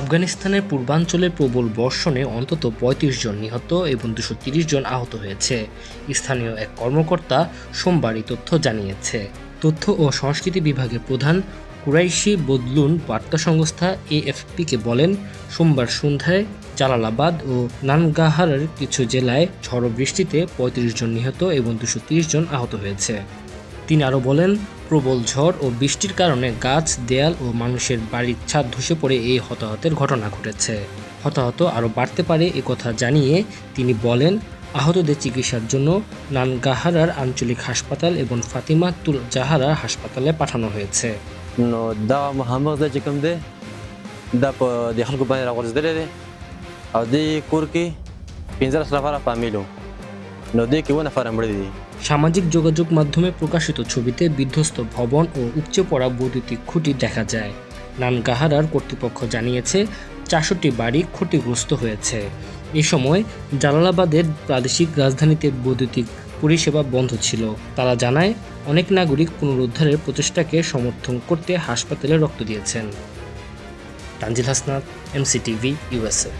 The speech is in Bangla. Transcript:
আফগানিস্তানের পূর্বাঞ্চলে প্রবল বর্ষণে অন্তত পঁয়ত্রিশ জন নিহত এবং দুশো জন আহত হয়েছে। স্থানীয় এক কর্মকর্তা সোমবার এই তথ্য জানিয়েছে। তথ্য ও সংস্কৃতি বিভাগের প্রধান কুরাইশি বদলুন বার্তা সংস্থা এএফপিকে বলেন, সোমবার সন্ধ্যায় জালালাবাদ ও নানগাহারের কিছু জেলায় ঝড়ো বৃষ্টিতে পঁয়ত্রিশ জন নিহত এবং দুশো জন আহত হয়েছে। তিনি আরও বলেন প্রবল ঝড় ও বৃষ্টির কারণে গাছ, দেয়াল ও মানুষের বাড়ির ছাদ ধসে পড়ে এই হতাহতের ঘটনা ঘটেছে। হতাহত আরও বাড়তে পারে কথা জানিয়ে তিনি বলেন, আহতদের চিকিৎসার জন্য নানগাহারার আঞ্চলিক হাসপাতাল এবং ফাতিমা তুল জাহারা হাসপাতালে পাঠানো হয়েছে। نو نو دې کې اووه نفره مړه دي সামাজিক যোগাযোগ মাধ্যমে প্রকাশিত ছবিতে বিধ্বস্ত ভবন ও উপচে পড়া বৈদ্যুতিক খুঁটি দেখা যায় নানগাহারার কর্তৃপক্ষ জানিয়েছে চারশোটি বাড়ি ক্ষতিগ্রস্ত হয়েছে এ সময় জালালাবাদের প্রাদেশিক রাজধানীতে বৈদ্যুতিক পরিষেবা বন্ধ ছিল তারা জানায় অনেক নাগরিক পুনরুদ্ধারের প্রচেষ্টাকে সমর্থন করতে হাসপাতালে রক্ত দিয়েছেন তানজিল হাসনাত এমসিটিভি ইউএসএ